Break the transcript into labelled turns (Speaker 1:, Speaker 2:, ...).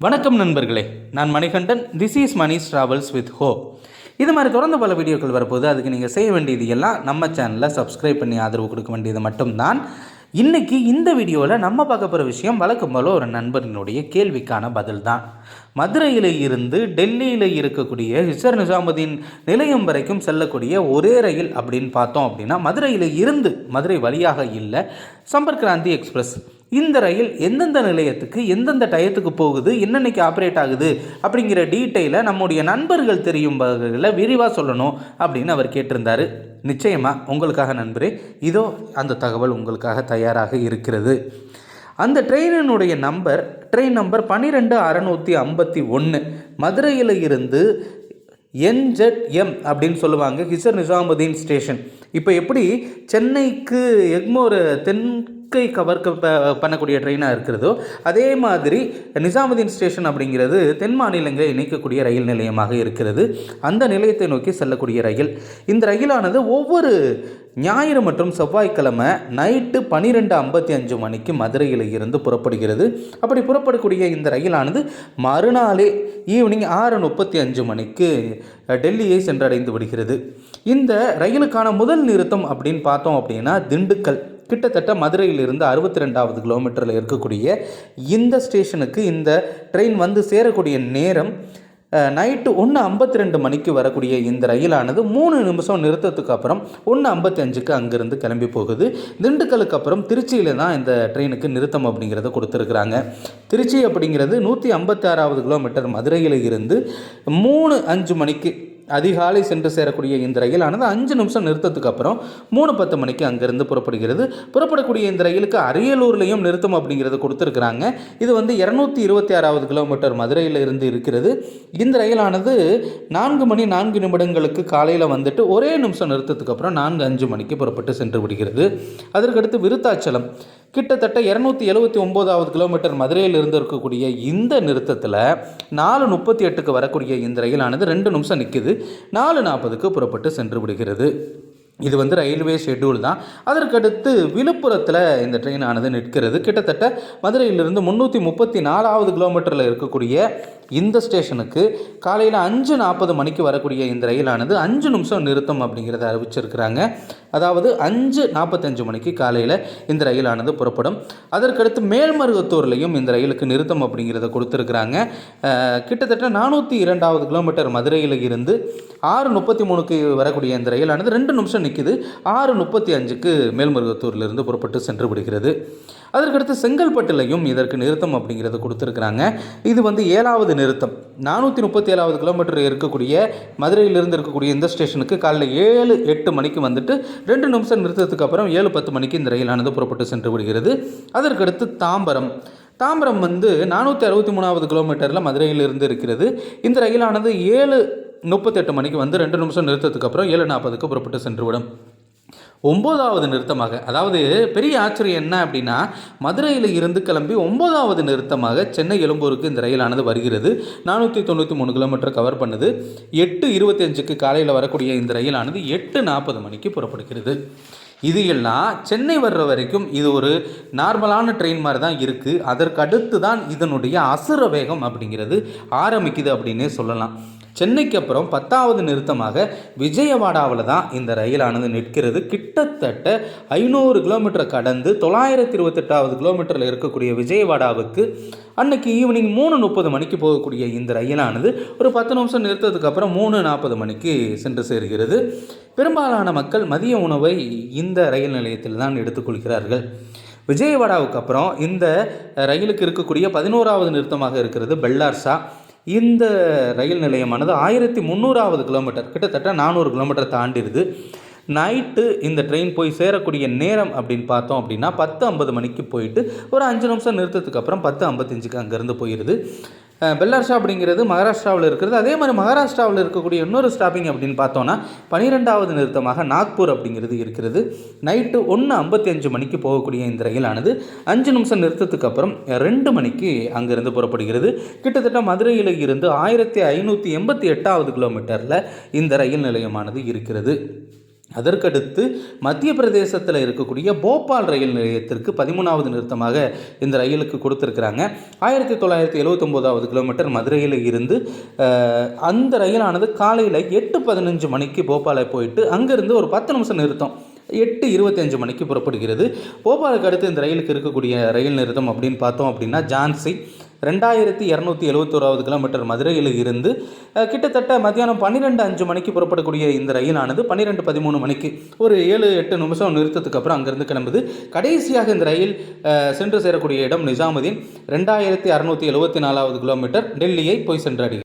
Speaker 1: வணக்கம் நண்பர்களே. நான் Manikandan. This is Mani's travels with hope இது மாதிரி தொடர்ந்து பல வீடியோக்கள் வரப்போது அதுக்கு நீங்கள் செய்ய வேண்டியது எல்லாம் நம்ம சேனலில் சப்ஸ்கிரைப் பண்ணி ஆதரவு கொடுக்க வேண்டியது மட்டும்தான். இன்றைக்கி இந்த வீடியோவில் நம்ம பார்க்க போகிற விஷயம் வழக்கம் போல் ஒரு நண்பரினுடைய கேள்விக்கான பதில் தான் மதுரையில் இருந்து டெல்லியில் இருக்கக்கூடிய ஹிசர் நிசாமுதீன் நிலையம் வரைக்கும் செல்லக்கூடிய ஒரே ரயில் அப்படின்னு பார்த்தோம் அப்படின்னா மதுரையில் இருந்து மதுரை வழியாக இல்லை சம்பர்கிராந்தி எக்ஸ்பிரஸ். இந்த ரயில் எந்தெந்த நிலையத்துக்கு எந்தெந்த டயத்துக்கு போகுது என்னென்னக்கு ஆப்ரேட் ஆகுது அப்படிங்கிற டீட்டெயிலை நம்முடைய நண்பர்கள் தெரியும் வகையில் விரிவாக சொல்லணும் அப்படின்னு அவர் கேட்டிருந்தார். நிச்சயமாக உங்களுக்காக நண்பரே இதோ அந்த தகவல் உங்களுக்காக தயாராக இருக்கிறது. அந்த ட்ரெயினினுடைய நம்பர் ட்ரெயின் நம்பர் பன்னிரெண்டு அறநூற்றி ஐம்பத்தி ஒன்று மதுரையில் இருந்து என்ஜெட்எம் அப்படின்னு சொல்லுவாங்க ஹிசர் நிசாமுதீன் ஸ்டேஷன். இப்போ எப்படி சென்னைக்கு எக்மோர் தென் கவர்க்க ப- பண்ணக்கூடிய ட்ரெயினாக இருக்கிறதோ அதே மாதிரி நிசாமுதீன் ஸ்டேஷன் அப்படிங்கிறது தென் மாநிலங்களை இணைக்கக்கூடிய ரயில் நிலையமாக இருக்கிறது. அந்த நிலையத்தை நோக்கி செல்லக்கூடிய ரயில். இந்த ரயிலானது ஒவ்வொரு ஞாயிறு மற்றும் செவ்வாய்க்கிழமை நைட்டு பன்னிரெண்டு ஐம்பத்தி அஞ்சு மணிக்கு மதுரையில் இருந்து புறப்படுகிறது. அப்படி புறப்படக்கூடிய இந்த ரயிலானது மறுநாளே ஈவினிங் ஆறு முப்பத்தி அஞ்சு மணிக்கு டெல்லியை சென்றடைந்து விடுகிறது. இந்த ரயிலுக்கான முதல் நிறுத்தம் அப்படின்னு பார்த்தோம் அப்படின்னா திண்டுக்கல். கிட்டத்தட்ட மதுரையிலிருந்து அறுபத்தி ரெண்டாவது கிலோமீட்டரில் இருக்கக்கூடிய இந்த ஸ்டேஷனுக்கு இந்த ட்ரெயின் வந்து சேரக்கூடிய நேரம் நைட்டு ஒன்று ஐம்பத்தி ரெண்டு மணிக்கு வரக்கூடிய இந்த ரயிலானது மூணு நிமிஷம் நிறுத்தத்துக்கு அப்புறம் ஒன்று ஐம்பத்தி அஞ்சுக்கு அங்கேருந்து கிளம்பி போகுது. திண்டுக்கலுக்கு அப்புறம் திருச்சியில் தான் இந்த ட்ரெயினுக்கு நிறுத்தம் அப்படிங்கிறத கொடுத்துருக்குறாங்க. திருச்சி அப்படிங்கிறது நூற்றி ஐம்பத்தி ஆறாவது கிலோமீட்டர் மதுரையில் இருந்து மூணு அஞ்சு மணிக்கு அதிகாலை சென்று சேரக்கூடிய இந்த ரயிலானது அஞ்சு நிமிஷம் நிறுத்தத்துக்கு அப்புறம் மூணு பத்து மணிக்கு அங்கேருந்து புறப்படுகிறது. புறப்படக்கூடிய இந்த ரயிலுக்கு அரியலூர்லேயும் நிறுத்தம் அப்படிங்கிறது கொடுத்துருக்குறாங்க. இது வந்து இரநூத்தி இருபத்தி ஆறாவது கிலோமீட்டர் மதுரையில் இருந்து இருக்கிறது. இந்த ரயிலானது நான்கு மணி நான்கு நிமிடங்களுக்கு காலையில் வந்துட்டு ஒரே நிமிஷம் நிறுத்தத்துக்கு அப்புறம் நான்கு அஞ்சு மணிக்கு புறப்பட்டு சென்று விடுகிறது. அதற்கடுத்து விருத்தாச்சலம். கிட்டத்தட்ட இரநூத்தி எழுபத்தி ஒம்போதாவது கிலோமீட்டர் மதுரையில் இருந்து இருக்கக்கூடிய இந்த நிறுத்தத்தில் நாலு முப்பத்தி எட்டுக்கு வரக்கூடிய இந்த ரயிலானது ரெண்டு நிமிஷம் நிற்குது நாலு நாற்பதுக்கு புறப்பட்டு சென்று விடுகிறது. இது வந்து ரயில்வே ஷெட்யூல் தான். அதற்கடுத்து விழுப்புரத்தில் இந்த ட்ரெயின் ஆனது நிற்கிறது. கிட்டத்தட்ட மதுரையிலிருந்து முந்நூற்றி முப்பத்தி நாலாவது கிலோமீட்டரில் இருக்கக்கூடிய இந்த ஸ்டேஷனுக்கு காலையில் அஞ்சு நாற்பது மணிக்கு வரக்கூடிய இந்த ரயிலானது அஞ்சு நிமிஷம் நிறுத்தம் அப்படிங்கிறத அறிவிச்சிருக்கிறாங்க. அதாவது அஞ்சு நாற்பத்தஞ்சு மணிக்கு காலையில் இந்த ரயிலானது புறப்படும். அதற்கடுத்து மேல்மருவத்தூர்லேயும் இந்த ரயிலுக்கு நிறுத்தம் அப்படிங்கிறத கொடுத்துருக்குறாங்க. கிட்டத்தட்ட நானூற்றி இரண்டாவது கிலோமீட்டர் மதுரையில் இருந்து ஆறு முப்பத்தி மூணுக்கு வரக்கூடிய இந்த ரயிலானது ரெண்டு நிமிஷம் நிற்கிது ஆறு முப்பத்தி அஞ்சுக்கு மேல்மருவத்தூர்லேருந்து புறப்பட்டு சென்று விடுகிறது. அதற்கடுத்து செங்கல்பட்டுலையும் இதற்கு நிறுத்தம் அப்படிங்கிறத கொடுத்துருக்குறாங்க. இது வந்து ஏழாவது நிறுத்தம். நானூற்றி முப்பத்தி ஏழாவது கிலோமீட்டர் இருக்கக்கூடிய மதுரையிலிருந்து இருக்கக்கூடிய இந்த ஸ்டேஷனுக்கு காலைல ஏழு எட்டு மணிக்கு வந்துட்டு ரெண்டு நிமிஷம் நிறுத்தத்துக்கு அப்புறம் ஏழு பத்து மணிக்கு இந்த ரயிலானது புறப்பட்டு சென்று விடுகிறது. அதற்கடுத்து தாம்பரம். தாம்பரம் வந்து நானூற்றி அறுபத்தி மூணாவது கிலோமீட்டரில் மதுரையிலிருந்து இருக்கிறது. இந்த ரயிலானது ஏழு முப்பத்தெட்டு மணிக்கு வந்து ரெண்டு நிமிஷம் நிறுத்தத்துக்கு அப்புறம் ஏழு நாற்பதுக்கு புறப்பட்டு சென்றுவிடும். ஒம்போதாவது நிறுத்தமாக அதாவது பெரிய ஆச்சரியம் என்ன அப்படின்னா மதுரையில் இருந்து கிளம்பி ஒம்போதாவது நிறுத்தமாக சென்னை எழும்பூருக்கு இந்த ரயிலானது வருகிறது. நானூற்றி தொண்ணூற்றி மூணு கிலோமீட்டர் கவர் பண்ணுது. எட்டு இருபத்தஞ்சுக்கு காலையில் வரக்கூடிய இந்த ரயிலானது எட்டு நாற்பது மணிக்கு புறப்படுகிறது. இது எல்லாம் சென்னை வர்ற வரைக்கும் இது ஒரு நார்மலான ட்ரெயின் மாதிரி தான் இருக்குது அதற்கடுத்து தான் இதனுடைய அசுர வேகம் அப்படிங்கிறது ஆரம்பிக்குது அப்படின்னே சொல்லலாம். சென்னைக்கு அப்புறம் பத்தாவது நிறுத்தமாக விஜயவாடாவில் தான் இந்த ரயிலானது நிற்கிறது. கிட்டத்தட்ட ஐநூறு கிலோமீட்டர் கடந்து தொள்ளாயிரத்தி இருபத்தெட்டாவது கிலோமீட்டரில் இருக்கக்கூடிய விஜயவாடாவுக்கு அன்னைக்கு ஈவினிங் மூணு முப்பது மணிக்கு போகக்கூடிய இந்த ரயிலானது ஒரு பத்து நிமிஷம் நிறுத்தத்துக்கு அப்புறம் மூணு நாற்பது மணிக்கு சென்று சேர்கிறது. பெரும்பாலான மக்கள் மதிய உணவை இந்த ரயில் நிலையத்தில் தான் எடுத்துக்கொள்கிறார்கள். விஜயவாடாவுக்கு அப்புறம் இந்த ரயிலுக்கு இருக்கக்கூடிய பதினோராவது நிறுத்தமாக இருக்கிறது பெல்லார்சா. இந்த ரயில் நிலையமானது ஆயிரத்தி முந்நூறாவது கிலோமீட்டர் கிட்டத்தட்ட நானூறு கிலோமீட்டர் தாண்டிடுது. நைட்டு இந்த ட்ரெயின் போய் சேரக்கூடிய நேரம் அப்படின்னு பார்த்தோம் அப்படின்னா பத்து ஐம்பது மணிக்கு போயிட்டு ஒரு அஞ்சு நிமிஷம் நிறுத்தத்துக்கு அப்புறம் பத்து ஐம்பத்தஞ்சுக்கு அங்கேருந்து போயிடுது. பெல்லார்ஷா அப்படிங்கிறது மகாராஷ்டிராவில் இருக்கிறது. அதே மாதிரி மகாராஷ்டிராவில் இருக்கக்கூடிய இன்னொரு ஸ்டாப்பிங் அப்படின்னு பார்த்தோன்னா பனிரெண்டாவது நிறுத்தமாக நாக்பூர் அப்படிங்கிறது இருக்கிறது. நைட்டு ஒன்று ஐம்பத்தி அஞ்சு மணிக்கு போகக்கூடிய இந்த ரயிலானது. அஞ்சு நிமிஷம் நிறுத்தத்துக்கு அப்புறம் ரெண்டு மணிக்கு அங்கிருந்து புறப்படுகிறது. கிட்டத்தட்ட மதுரையில் இருந்து ஆயிரத்தி ஐநூற்றி எண்பத்தி எட்டாவது கிலோமீட்டரில் இந்த ரயில் நிலையமானது இருக்கிறது. அதற்கடுத்து மத்திய பிரதேசத்தில் இருக்கக்கூடிய போபால் ரயில் நிலையத்திற்கு பதிமூணாவது நிறுத்தமாக இந்த ரயிலுக்கு கொடுத்துருக்குறாங்க. ஆயிரத்தி தொள்ளாயிரத்தி எழுவத்தொம்போதாவது கிலோமீட்டர் மதுரையில் இருந்து அந்த ரயிலானது காலையில் எட்டு பதினஞ்சு மணிக்கு போபாலை போயிட்டு அங்கேருந்து ஒரு பத்து நிமிஷம் நிறுத்தம். எட்டு இருபத்தஞ்சு மணிக்கு புறப்படுகிறது. போபாலுக்கு அடுத்து இந்த ரயிலுக்கு இருக்கக்கூடிய ரயில் நிறுத்தம் அப்படின்னு பார்த்தோம் அப்படின்னா ஜான்சி. ரெண்டாயிரத்தி இரநூத்தி எழுபத்தோராவது கிலோமீட்டர் மதுரையில் இருந்து கிட்டத்தட்ட மத்தியானம் பன்னிரெண்டு அஞ்சு மணிக்கு புறப்படக்கூடிய இந்த ரயிலானது பன்னிரெண்டு பதிமூணு மணிக்கு ஒரு ஏழு எட்டு நிமிஷம் நிறுத்தத்துக்கு அப்புறம் அங்கேருந்து கிளம்புது. கடைசியாக இந்த ரயில் சென்று சேரக்கூடிய இடம் நிஜாமுதீன் ரெண்டாயிரத்தி அறநூற்றி எழுபத்தி நாலாவது கிலோமீட்டர் டெல்லியை போய் சென்றடைகிறது.